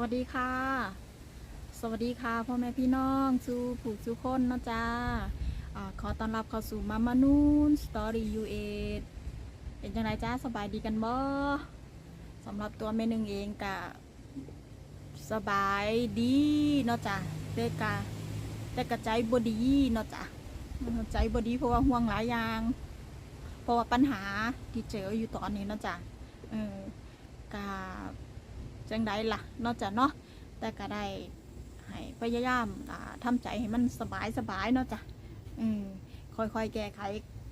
วัสดีค่ะ สวัสดีค่ะพ่อแม่พี่น้องสู่ผู้สู่คนนะจ้าอาขอต้อนรับเข้าสู่มามานูนสตอรี่ยูเอทเป็นยังไงจ้าสบายดีกันบ่สำหรับตัวแม่หนึ่งเองกะสบายดีเนาะจ้าแต่กะแต่กะใจบดีเนาะจ้าใจบดีเพราะว่าห่วงหลายอย่าง เพราะว่าปัญหาที่เจออยู่ตอนนี้เนาะจ้าเออกะ จังใดล่ะนอกจากเนาะแต่ก็ได้ให้พยายามอ่าทำใจให้มันสบายสบายเนาะจ้ะอืมค่อยๆแก้ไข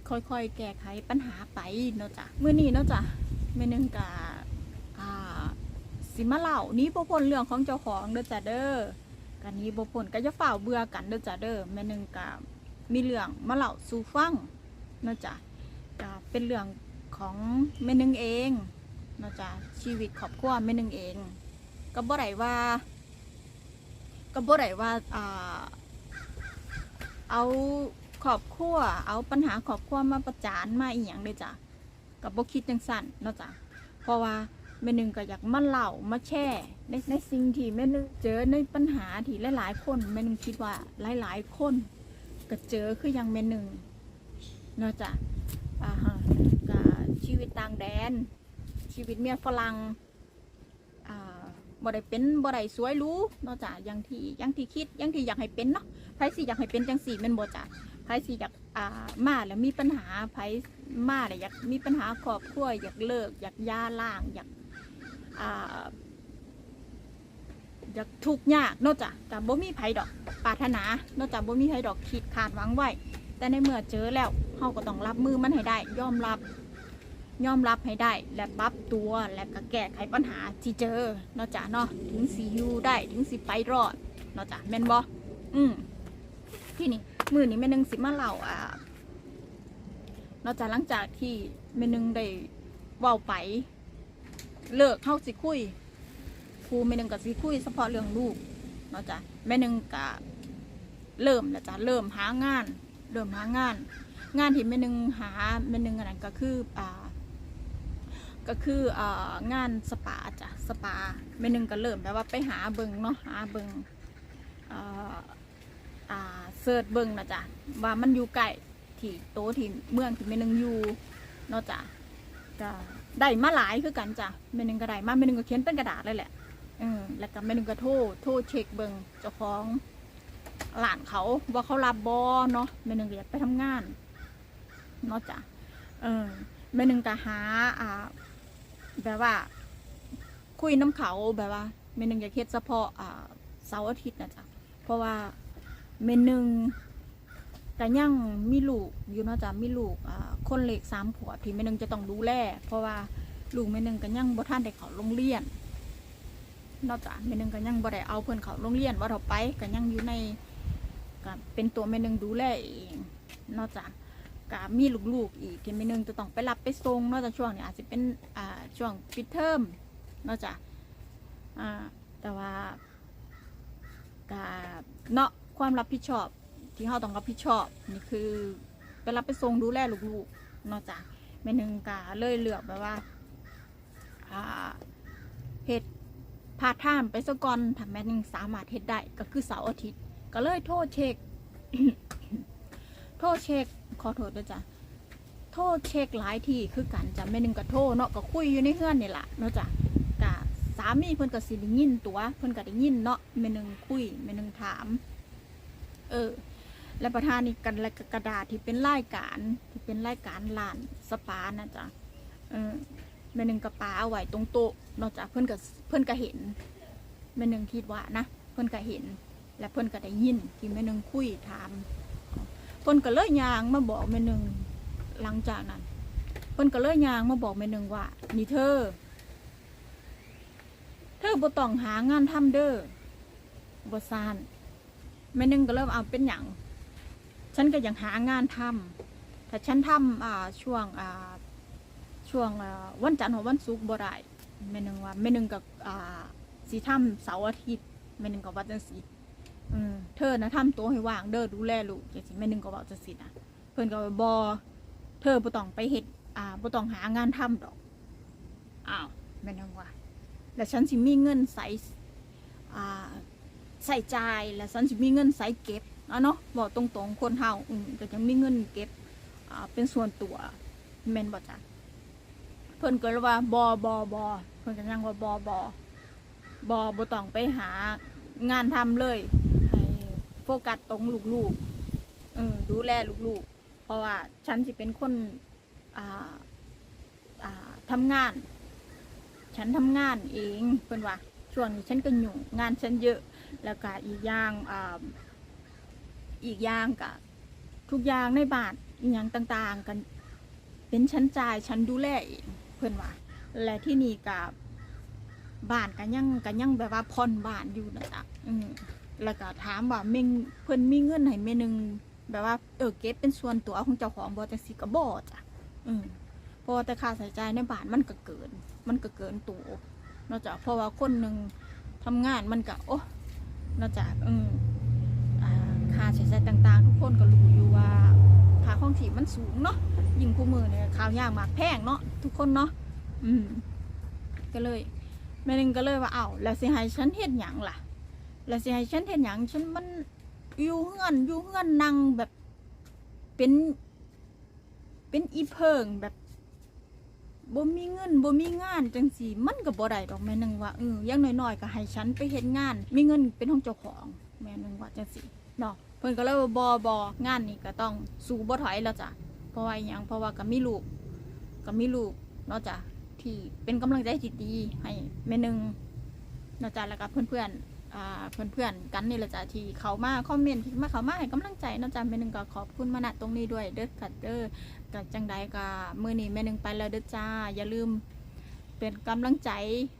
ค่อยๆ แก้ไขปัญหาไปเนาะจ้ะมื้อนี้เนาะจ้ะแม่นึงกะอ่าสิมาเล่านี้บ่พ้นเรื่องของเจ้าของเด้อจ้ะเด้อกันนี้บ่พ้นก็จะฝ่าเบื่อกันเด้อจ้ะเด้อแม่นึงกะมีเรื่องมาเล่าสู่ฟังเนาะจ้ะก็เป็นเรื่องของแม่นึงเอง เนาะจ้ะชีวิตครอบครัวแม่นึงเอง ก็บ่ได้ว่า ก็บ่ได้ว่าอ่าเอาครอบครัวเอาปัญหาครอบครัวมาประจานมาอีหยังเลยจ้ะก็บ่คิดจังสั่นเนาะจ้ะเพราะว่าแม่นึงก็อยากมาเล่ามาแชร์ในในสิ่งที่แม่นึงเจอในปัญหาที่หลายๆคนแม่นึงคิดว่าหลายๆคนก็เจอคืออย่างแม่นึงเนาะจ้ะอ่าฮะก็ชีวิตต่างแดน ชีวิตเมียฝรั่งอ่าบ่ได้เป็นบ่ได้สวยรู้นาะจ้ะอย่างที่อย่างที่คิดอย่างที่อยากให้เป็นเนาะไผสิอยากให้เป็นจังสี่แม่นบ่จ้ะไผสิอยากอ่ามาแล้วมีปัญหาไผมาแล้วอยากมีปัญหาครอบครัวอยากเลิก อยากย่าร้างอยากอ่าอยากทุกข์ยากนาะจ้ะแต่บ่มีไผดอกปรารถนานาะจ้ะบ่มีไผดอกคิดคาดหวังไว้ แต่ในเมื่อเจอแล้วเฮาก็ต้องรับมือมันให้ได้ ยอมรับ ยอมรับให้ได้และปรับตัวและก็แก้ไขปัญหาที่เจอเนาะจ้ะเนาะถึงสิอยู่ได้ถึงสิไปรอดเนาะจ้ะแม่นบ่อืมที่นี่มือนี้แม่นึงสิมาเล่าอ่านอกจากหลังจากที่แม่นึงได้ว้าไป เลิกเข้าสิคุยครูแม่นึงกับสิคุยเฉพาะเรื่องลูกนาะจ้ะแม่นึงกะเริ่มแล้วจ้ะเริ่มหางาน เริ่มหางาน งานที่แม่นึงหาแม่นึงอันนั้นก็คืออ่า ก็คือองานสปาจ้ะสปาแม่หนึงก็เริ่มแบบว่าไปหาเบิงเนาะหาเบิงเอ่อเสิร์ชเบิงนะจ้ะว่ามันอยู่ใกล้ที่โตที่เมืองที่แม่หนึงอยู่เนาะจ้ะก็ได้มาหลายคือกันจ้ะแม่หนึงก็ได้มาแม่หนึงก็เขียนเป็นกระดาษเลยแหละเออแล้วก็แม่หนึงก็โทรโทรเช็คเบิงเจ้าของหลานเขาว่าเขารับบอเนาะแม่หนึงก็อยกไปทำงานเนาะจ้ะเออแม่หนึงก็หาอ่า แบบว่า คุยน้ำเขาแบบว่าเมนึงอยากเฮ็ดเฉพาะอ่าเสาร์อาทิตย์นะจ๊ะเพราะว่าเมนึงแต่ยังมีลูกอยู่เนาะจ๊ะมีลูกอ่าคนเล็กสามขวบที่เมนึงจะต้องดูแลเพราะว่าลูกเมนึงก็ยังบ่ท่านได้เขาโรงเรียนนาะจ๊ะเมนึงก็ยังบ่ได้เอาเพิ่นเขาโรงเรียนว่าเราไปก็ยังอยู่ในก็เป็นตัวเมนึงดูแลเองนาะจ๊ะก็ มีลูกๆอีกที่ม่นึงจะต้องไปรับไปส่งนอกจากช่วงนี้อาจจะเป็นอ่าช่วงปิดเทอมนอกจากอ่าแต่ว่าก็เนาะความรับผิดชอบที่เราต้องรับผิดชอบนี่คือไปรับไปส่งดูแลลูกๆนอกจากแม่นึงก็เลยเลือกแบบว่าอ่าเฮ็ดพาทไทม์ไปซะก่อนถ้าแม่นึงสามารถเฮ็ดได้ก็คือเสาร์อาทิตย์ ก็เลยโทษเช็ค โทษเช็ค ขอโทษด้วยจ้ะโทษเช็คหลายที่คือกันจ้ะแม่หนึงก็โทษเนาะก็คุยอยู่ในเฮือนนี่แหละเนาะจ้ะกะสามีเพิ่นก็สิได้ยินตัวเพิ่นก็ได้ยินเนาะแม่หนึงคุยแม่หนึงถาม เออ และประธานนี่กันและกระดาษที่เป็นรายการที่เป็นรายการลานสปานะจ๊ะเออแม่หนึงก็ปาเอาไว้ตรงโต๊ะเนาะจ้ะเพิ่นก็เพิ่นก็เห็นแม่หนึงคิดว่านะเพิ่นก็เห็น และเพิ่นก็ได้ยินที่แม่หนึงคุยถาม พิ่นก็เลยยางมาบอกแม่หนึ่งหลังจากนั้นเพิ่นก็เลยยางมาบอกแม่หนึ่งว่า นี่เธอ เธอบ่ต้องหางานทำเด้อบ่ซานแม่หนึ่งก็เริ่มเอาเป็นหยังฉันก็ยังหางานทำถ้าฉันทำอ่าช่วงอ่าช่วงวันจันทร์หรือวันศุกร์บ่ได้แม่หนึ่งว่าแม่หนึ่งกับอ่าสิทำเสาร์อาทิตย์แม่หนึ่งก็ว่าจังซี่ อืมเธอนะทำตัวให้ว่างเด้อดูแลลูกจังสิแม่หนึงก็บอกจะสินะเพิ่นก็ว่าบอเธอบ่ต้องไปเฮ็ดอ่าบ่ต้องหางานทำดอกอ้าวแม่นยังว่า แล้วฉันสิมีเงินใส่อ่าใส่จ่ายและฉันสิมีเงินใส่เก็บอะเนาะบอกตรงๆคนเฮาอืมก็ยังมีเงินเก็บอ่าเป็นส่วนตัวแม่นบ่จ้ะเพิ่นก็เลยว่าบอบอบอเพิ่นก็ยังว่าบอบอบอบ่ต้องไปหางานทำเลย โฟกัสตรงลูกๆเออดูแลลูกๆ เพราะว่าฉันสิเป็นคนอ่าอ่าทำงาน ฉันทำงานเองเพิ่นว่าช่วงนี้ฉันก็ยุ่งงานฉันเยอะ แล้วก็อีกอย่างอ่าอีกอย่างก็ทุกอย่างในบ้านอย่างต่างๆกัน เป็นชั้นจ่ายฉันดูแลเองเพิ่อนว่า และที่นี่กับบ้านกันยังกันยังแบบว่าผ่อนบ้านอยู่นะจ๊ะอืม แล้วก็ถามว่าเมงเพิ่นมีเงินให้เมนึงแบบว่าเออเก็บเป็นส่วนตัวของเจ้าของบ่จังสิก็บ่จ้ะอืมพราะว่าแต่ค่าใช้จ่ายในบ้านมันก็เกิน มันก็เกินตัวนอกจากเพราะว่าคนหนึ่งทำงานมันก็โอ้นอกจากอืมอ่าค่าใช้จ่ายต่างๆ ทุกคนก็รู้อยู่ว่าค่าของที่มันสูงเนาะยิ่งคู่มือเนี่ยข้าวยากมากแพงเนาะทุกคนเนาะอืมก็เลยแม่นึงก็เลยว่าเอ้าแล้วสิให้ฉันเฮ็ดหยังล่ะ แล้วสิให้ฉันเฮ็ดหยังฉันมันอยู่เฮือนอยู่เฮือนนั่งแบบเป็น เป็นอีเพิงแบบบ่มีเงินบ่มีงานจังสีมันก็บ่ได้ดอกแม่นึงว่าเอออย่างน้อยๆก็ให้ฉันไปเฮ็ดงาน มีเงินเป็นของเจ้าของ แม่นึงว่าจังสีเนาะเพิ่นก็เลยว่าบ่บ่งานนี้ก็ต้องสู้บ่ถอยแล้วจ้ะเพราะว่าอิหยังเพราะว่าก็มีลูกก็มีลูกเนาะจ้ะที่เป็นกำลังใจที่ดีให้แม่นึงนะจ๊ะแล้วก็เพื่อนๆ เพื่อนๆกันนี่แหละจ้ะที่เขามาคอมเมนต์ที่มาเขามาให้กำลังใจนะจ๊ะแม่หนึงก็ขอบคุณมาณตรงนี้ด้วยเด้อค่ะเด้อกับจังใดก็มือนี้แม่หนึงไปแล้วเด้อจ้าอย่าลืมเป็นกำลังใจ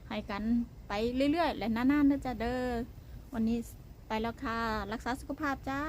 ให้กันไปเรื่อยๆ และนานๆนะจ๊ะเด้อวันนี้ไปแล้วค่ะ รักษาสุขภาพจ้า